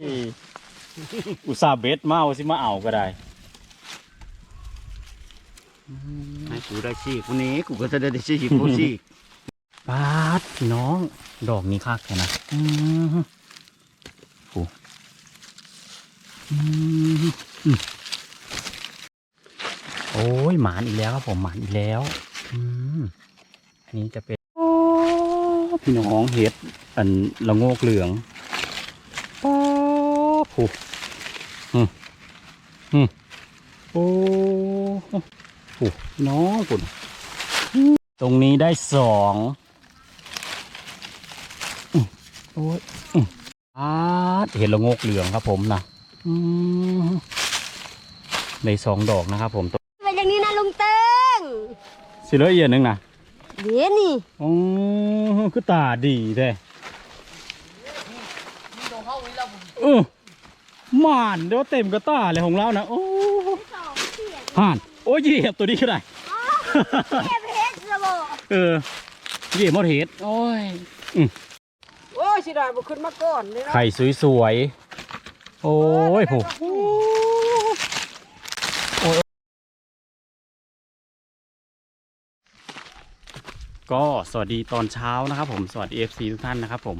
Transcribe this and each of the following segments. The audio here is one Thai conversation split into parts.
อุตส่าห์เบ็ดมาเอาสิมาเอาก็ได้ให้กูได้ชีกวันนี้กูก็จะได้ชีกกูชีกปาดพี่น้อง ดอกนี้คักแค่นะอืมโอ้อืมอืมโอ้ยหมานอีกแล้วครับผมหมานอีกแล้วอืมอันนี้จะเป็นโอ้พี่น้องเห็ดอันละโงกเหลืองป้า บโอ้อืมอืมโอ้โอ้พี่น้องปุ่นตรงนี้ได้สองโอ้ยอืมอาดเห็นละโงกเหลืองครับผมนะอืมในสองดอกนะครับผมตัวไปอย่างนี้นะลุงเติ้งสิเหลือเอียดหนึงนะเดี๋ยวนี่อ๋อคือตาดีแท้เออ หมานเดี๋ยวเต็มกระตาเลยของเรานะโอ้สองเสียงห่านโอ้ยเหยียบตัวนี้ก็ได้เก็บเพชรระบบเออเหยียบหมดเห็ดโอ้ยโอ้ยสิได้บ่ขึ้นมาก่อนเลยเนาะไข่สวยๆโอ้ยผูก็สวัสดีตอนเช้านะครับ ผมสวัสดีเอฟซีทุกท่านนะครับ ผม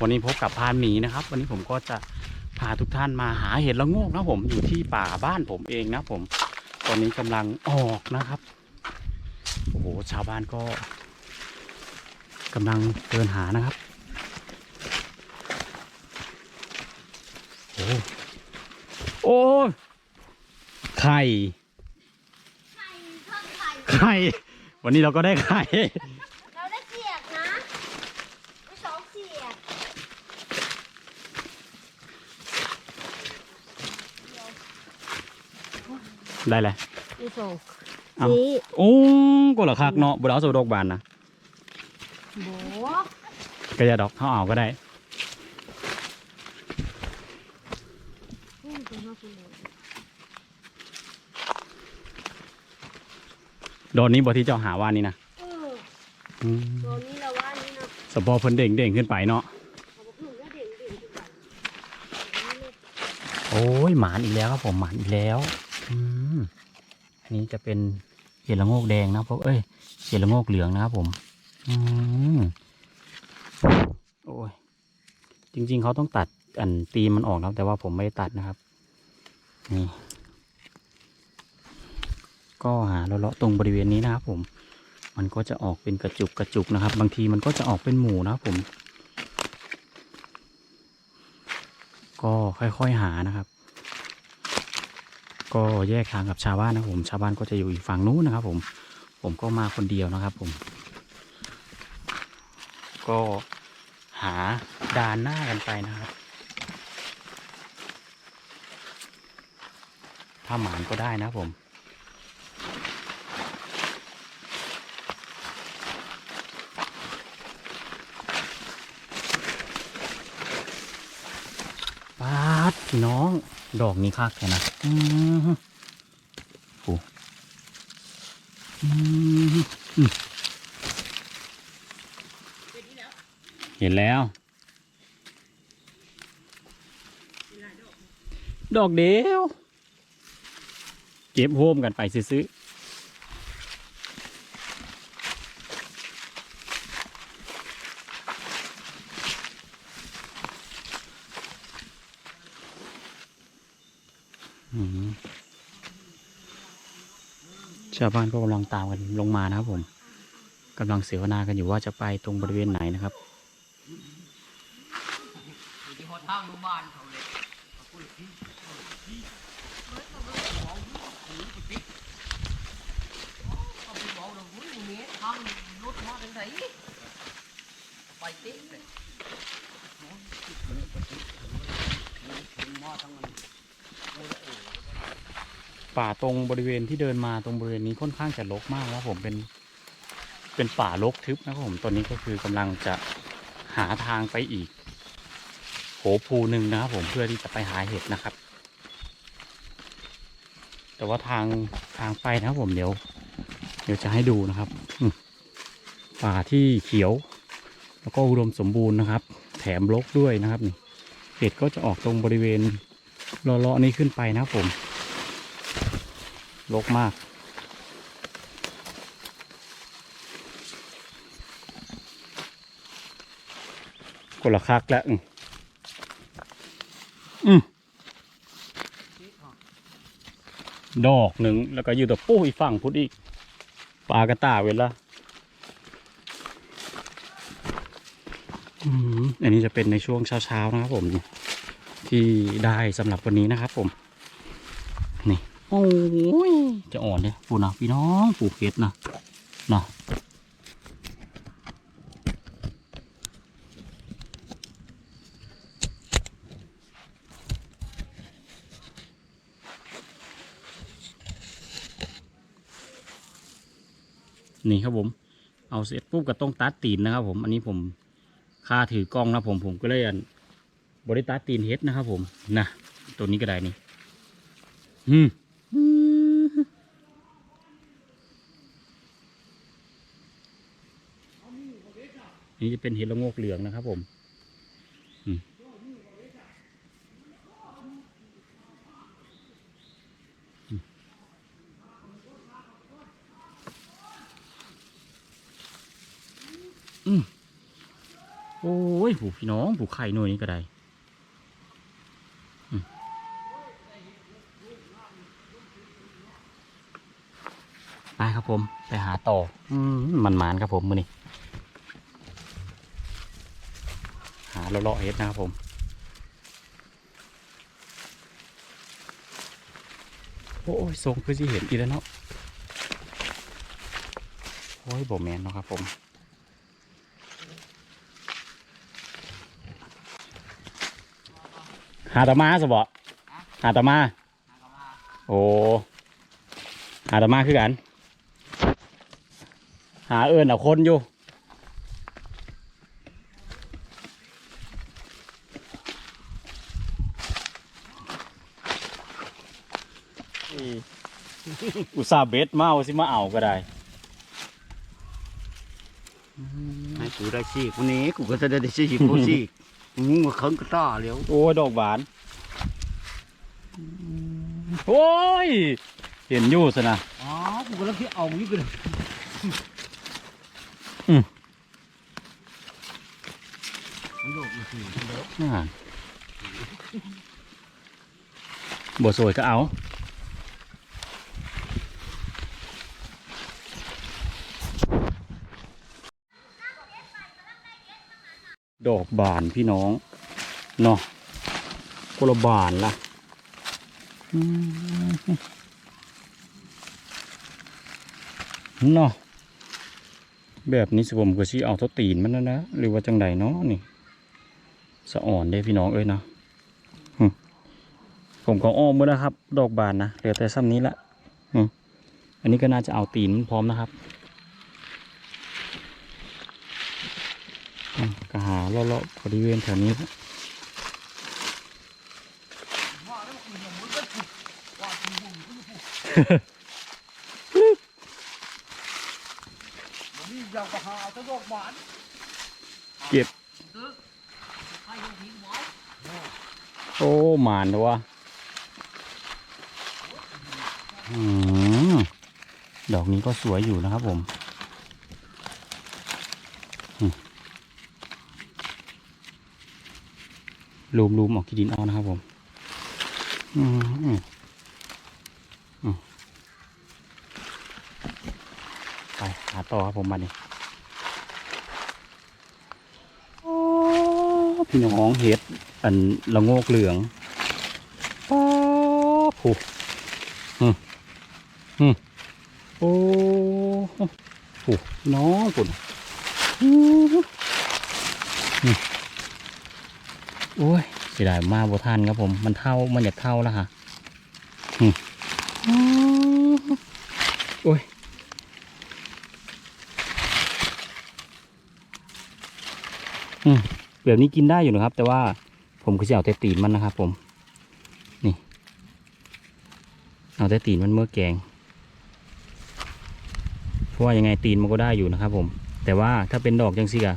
วันนี้พบกับพานหมีนะครับ วันนี้ผมก็จะ พาทุกท่านมาหาเห็ดละโงกนะครับผมอยู่ที่ป่าบ้านผมเองนะครับผมตอนนี้กำลังออกนะครับ โอ้โห ชาวบ้านก็กำลังเดินหานะครับ โอ้โอ้ยไข่ไข่ทอดไข่ ไข่ วันนี้เราก็ได้ไข่ เราได้เสียกนะได้สองเสียก ได้เลยมีสองเอานี่โอ้ก็เหรอคักเนาะบุเราสูดอกบานนะโบก็จะดอกเขาเอาก็ได้โดนนี้บอที่เจ้าหาว่านี่นะเอออืมตัวนี้เราว่านี่นะสปอเพิ่นเด้งเด้งขึ้นไปเนาะ เขาบอกหนูว่าเด่นเด่นขึ้นไปโอ้ยหมานอีกแล้วครับผมหมานอีกแล้ว อันนี้จะเป็นเห็ดละโงกแดงนะครับเอ้ยเห็ดละโงกเหลืองนะครับผม อืมโอ้ยจริง ๆ เขาต้องตัดอันตีมันออกนะครับแต่ว่าผมไม่ได้ตัดนะครับ นี่ ก็หาเลาะๆตรงบริเวณนี้นะครับผม มันก็จะออกเป็นกระจุกกระจุกนะครับ บางทีมันก็จะออกเป็นหมูนะครับผม ก็ค่อยๆหานะครับ ก็แยกทางกับชาวบ้านนะผมชาวบ้านก็จะอยู่อีกฝั่งนู้นนะครับ ผมผมก็มาคนเดียวนะครับ ผม ก็หาดานหน้ากันไปนะครับ ถ้าหมานก็ได้นะผมปาดพี่น้องดอกนี้คักแค่นะ อืมโอ้อืมเห็นแล้ว ดอกเดียว เก็บโฮมกันไปซื้อ ชาวบ้านก็กำลังตามกันลงมานะครับผมกำลังเสวนากันอยู่ว่าจะไปตรงบริเวณไหนนะครับป่่าตรงบริเวณที่เดินมาตรงบริเวณนี้ค่อนข้างจะรกมากแล้วผมเป็นเป็นป่ารกทึบนะครับผมตอนนี้ก็คือกำลังจะหาทางไปอีก โหภูหนึ่งนะครับผมเพื่อที่จะไปหาเห็ดนะครับ แต่ว่าทางทางไปนะครับผมเดี๋ยว เดี๋ยวจะให้ดูนะครับป่าที่เขียว แล้วก็อุดมสมบูรณ์นะครับ แถมรกด้วยนะครับนี่เห็ดก็จะออกตรงบริเวณเลาะๆนี้ขึ้นไปนะครับผม รกมากคนละคักแล้ว อืมดอกหนึ่งแล้วก็อยู่ตัวปู้อีกฝั่งพุทธอีก ปลากระตาเวลาอันนี้จะเป็นในช่วงเช้าๆนะครับผม ที่ได้สำหรับวันนี้นะครับผม โอ้ยจะอ่อนเนี่ยปูนะพี่น้องปูเห็ดนะนะนี่ครับผม เอาเสร็จปุ๊บก็ต้องตัดตีนนะครับ ผม อันนี้ผมค่าถือกล้องนะผมผมก็เลยอันบริตัดตีนเฮ็ดนะครับ ผมนะตัวนี้ก็ได้นี่อืม นี่จะเป็นเห็ดละโงกเหลืองนะครับ ผมอือโอ้ยผูพี่น้องผูไข่หน่วยนี้ก็ได้ไปครับผม ไปหาต่ออมมันหมานครับผมมือนี้ หา เลาะๆเฮ็ดนะครับผมโอ้ยทรงคือสิเห็นอีกแล้วเนาะโอ้ยบ่แมนเนาะครับผมหาตามาสบอหาตามา โอ้หาตามาคือกัน หาเอิญเอาคนอยู่ อุตส่าห์เบ็ดมาเอาสิมาเอาก็ได้ให้กูได้ชีกวันนี้กูก็จะได้ชีกกูชีกมึงมาเคิงกระต้าเลี้ยวโอ้ยดอกหวานโอ้ยเห็นอยู่สนะอ๋อกูกำลังที่เอาอยู่กันอืมมันโดดมาสิมันโดดน่าบทสวยก็เอา ดอกบานพี่น้องเนาะคนลบานล่ะเนาะแบบนี้สิผมก็สิเอาเท่าตีนมันแล้วนะหรือว่าจังใดเนาะนี่สะอ่อนได้พี่น้องเอ้ยเนาะผมก็อ้อมมืนะครับ ดอกบานนะเหลือแต่ซ้ำนี้ละอันนี้ก็น่าจะเอาตีนพร้อมนะครับอืมก็หา เลาะๆบริเวณแถวนี้ครับเก็บ โอ้หมานเลยวะอืมดอกนี้ก็สวยอยู่นะครับผมอืม ลูมลูมออกกีดินเอานะครับผมไปหาต่อครับผมมาดิโอพี่น้องเห็ดอันละโงกเหลืองป้าผูอืมอืมโอ้โหน้องปุ่นอืม โอ้ยเสียดายมากบ่ทันครับผม มันเท่ามันอยากเท่าแล้วฮะอืมอืมโอ้ยอืมแบบนี้กินได้อยู่นะครับ แต่ว่าผมก็จะเอาแต่ตีนมันนะครับ ผม นี่ เอาแต่ตีนมันเมื่อแกงเพราะว่ายังไงตีนมันก็ได้อยู่นะครับ ผม แต่ว่าถ้าเป็นดอกจังสิกะ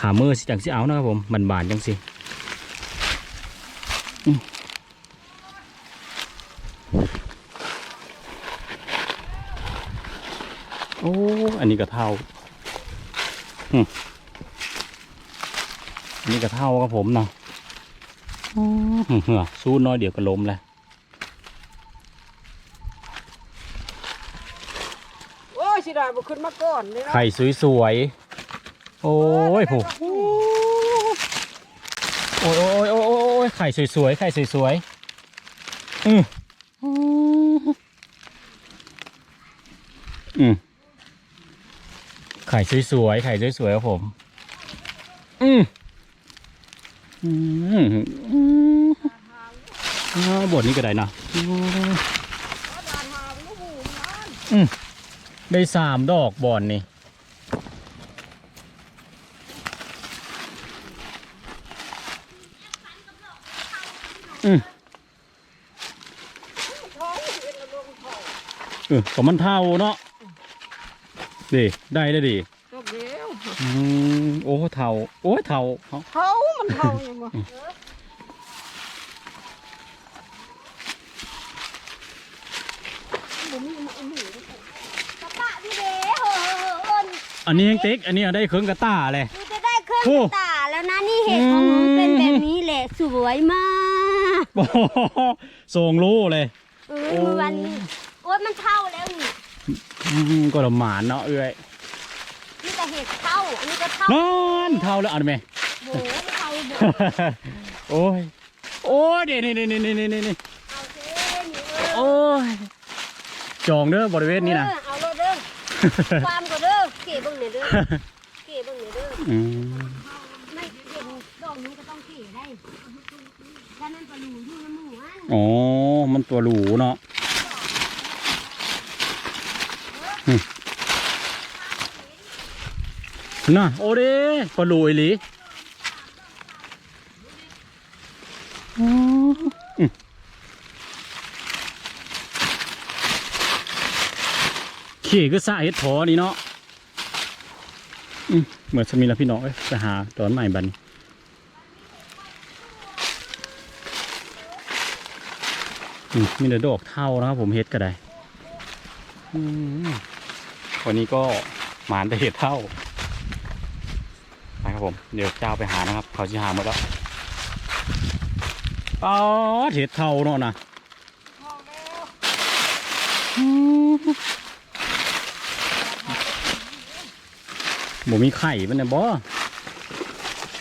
ขาเมื่อสิจังสิเอานะครับผมบานๆจังสิอืม โอ้ อันนี้กระเท่าอืมอันนี้กระเท่าครับผมเนาะอืมเหือสู้น้อยเดี๋ยวก็ล้มแล้วโอ้ยสิได้บ่ขึ้นมาก่อนเลยเนาะไข่สวยๆ โอ้ยผูโอ้ยโอ้ยโอ้ ยไข่สวยๆไข่สวยๆอืมอืมไข่สวยๆไข่สวยๆครับผม อืมอืมอืมอ่าบทนี้ก็ได้นะอือืมได้สามดอกบอนนี่ อืมเออก็มันเท่าเนาะดิได้เลยดิจบแล้วอืมโอ้เท่าโอ้ยเท่าเท่าเท่ามันเท่ายังบ่บ่มีมาเอาหนูกระปะพี่เด้เฮ้อนอันนี้ยังติ๊กอันนี้ได้เครื่องกระต้าเลยดูจะได้เครื่องโอ้ตาแล้วนะนี่เห็ดของหนูเป็นแบบนี้แหละสวยมาก โอ้โหส่งรู้เลย เออเมื่อวันนี้โอ๊ยมันเท่าแล้วนี่อืมก็ละหมานเนาะเอ้ยนี่ก็เห็ดเท่าอันนี้ก็เท่านอนเท่าแล้วเอันไหม โบเท่าโบโอ้ย โอ้ยเดี๋ยวนี่นี่นี่นี่นี่นี่เอาเส้นนี่เออโอ้ยจองเด้อบริเวณนี้นะ เออเอาเลยเด้อ ความก็เด้อเก๋เบิ่งหน่อยเด้อเก๋เบิ่งหน่อยเด้อ อืมไม่เห็นดอกนี้ก็ต้องเก๋ได้ถ้านั้นปลาหลู อยู่น้ำหมูอันอ๋อ มันตัวหรูเนาะน่ะโอ้เด้ปลาหรูอีหลีอ๋ออืมขี่ก็สะเฮ็ดพอนี่เนาะเหมือนจะมีแล้วพี่น้องเอ้ยไปหาตอนใหม่บัดน มีแต่ดอกเท่านะครับผมเฮ็ดก็ได้วันนี้ก็หมานแต่เห็ดเท่าไปครับผม เดี๋ยวเจ้าไปหานะครับ เขาจะหาหมดแล้วอ๋อเห็ดเท่าเนาะนะอืมบ่มีไข่มันเนี่ยบ่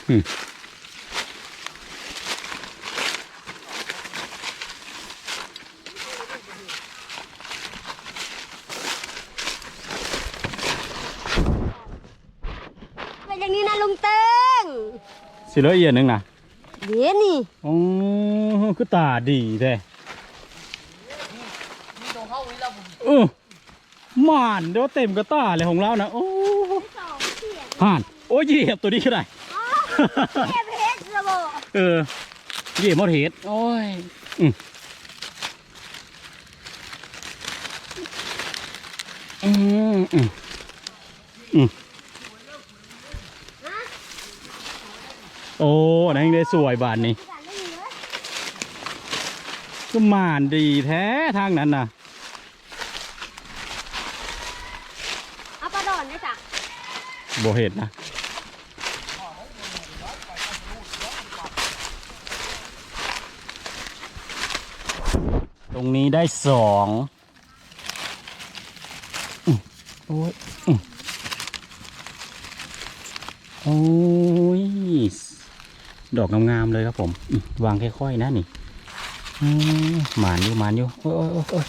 อืม เป็นอย่างนี้นะลุงเติ้ง สิเหลือเอียดหนึงนะเดี๋ยวนี่อ๋อคือตาดีแท้เออหมานเดี๋ยวเต็มกระตาเลยของเรานะโอ้สองเสียงห่านโอ้ยเหยียบตัวนี้ก็ได้อ๋อเก็บเห็ดระบบเออเหยียบมดเห็ดโอ้ยอืมอืมอืมอืม โอ้อันนั่นได้สวยบานนี้กันไม่มีเลยก็หมานดีแท้ทางนั้นนะเอาปลาดอนได้จ้ะโบเห็ดนะตรงนี้ได้สองอื้อโอ้ยอื้อโอ้ย ดอกงามๆเลยครับผมวางค่อยๆนะนี่หมานอยู่หมานอยู่โอ้ยโอ้ยโอ้ย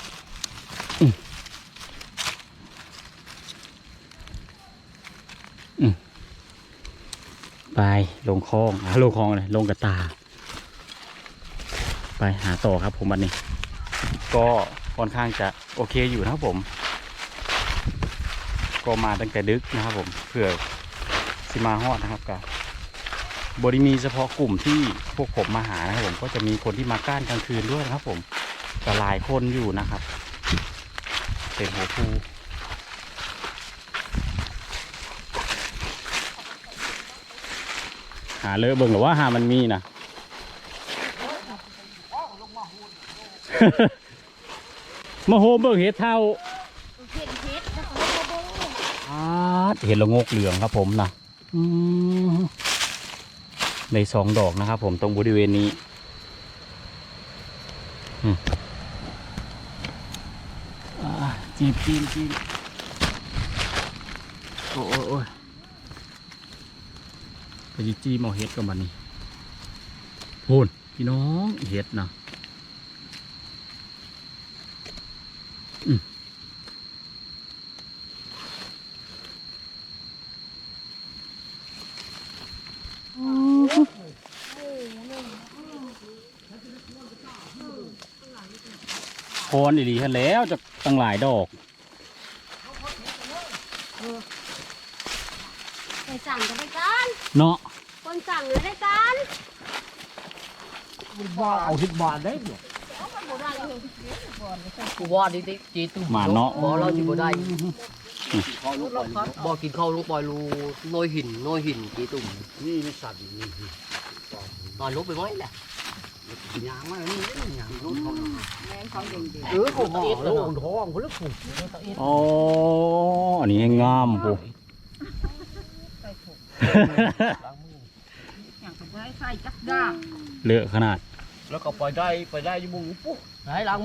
ไปลงคลองอะลงคลองเลยลงกระตา ไปหาต่อครับผมวันนี้ ก็ค่อนข้างจะโอเคอยู่นะครับผม ก็มาตั้งแต่ดึกนะครับผมเผื่อสิมาฮอดนะครับกับ บริมีเฉพาะกลุ่มที่พวกผมมาหานะครับผมก็จะมีคนที่มาก้านกลางคืนด้วยนะครับ ผมก็หลายคนอยู่นะครับ เต็มหัวภูหาเลอะเบิ่งหรือว่าหามันมีนะมาโฮมเบิ่งเห็ดเท่าเห็ดเห็ดแล้วก็โบโบอาดเห็ดละโงกเหลืองครับผมนะอืม ในสองดอกนะครับ ผมตรงบริเวณนี้อืมจีบจีบจีบโอ้โอ้โอ้ยไปจีจีบเอาเห็ดกับมันนี่พูนพี่น้องเห็ดนะอืม โคนอีหลีทันแล้วจะตั้งหลายดอก ไปสั่งก็ได้กันเนาะคนสั่งก็ได้กันว่าเอาทิศบาทได้เนี่ยกูว่าดิดิจีตุหมาเนาะ บ่เราสิบ่ได้บ่กินข้าวลงปล่อยรูโนยหินโนยหินจีตุ่มนี่นี่สัตว์นี่นอนลุกไปไหมแหละ ยางมาแล้วนี่ยางรุ่นเขาเออกูห่อแล้แล้ววท้องเขาลึกผูกอ๋ออันนี้ให้งามปุ๊อย่างก็บ่ได้ใส่จักด้าเลอะขนาด แล้วก็ไปได้ไปได้อยี่มุงปุ๊บให้ล้าง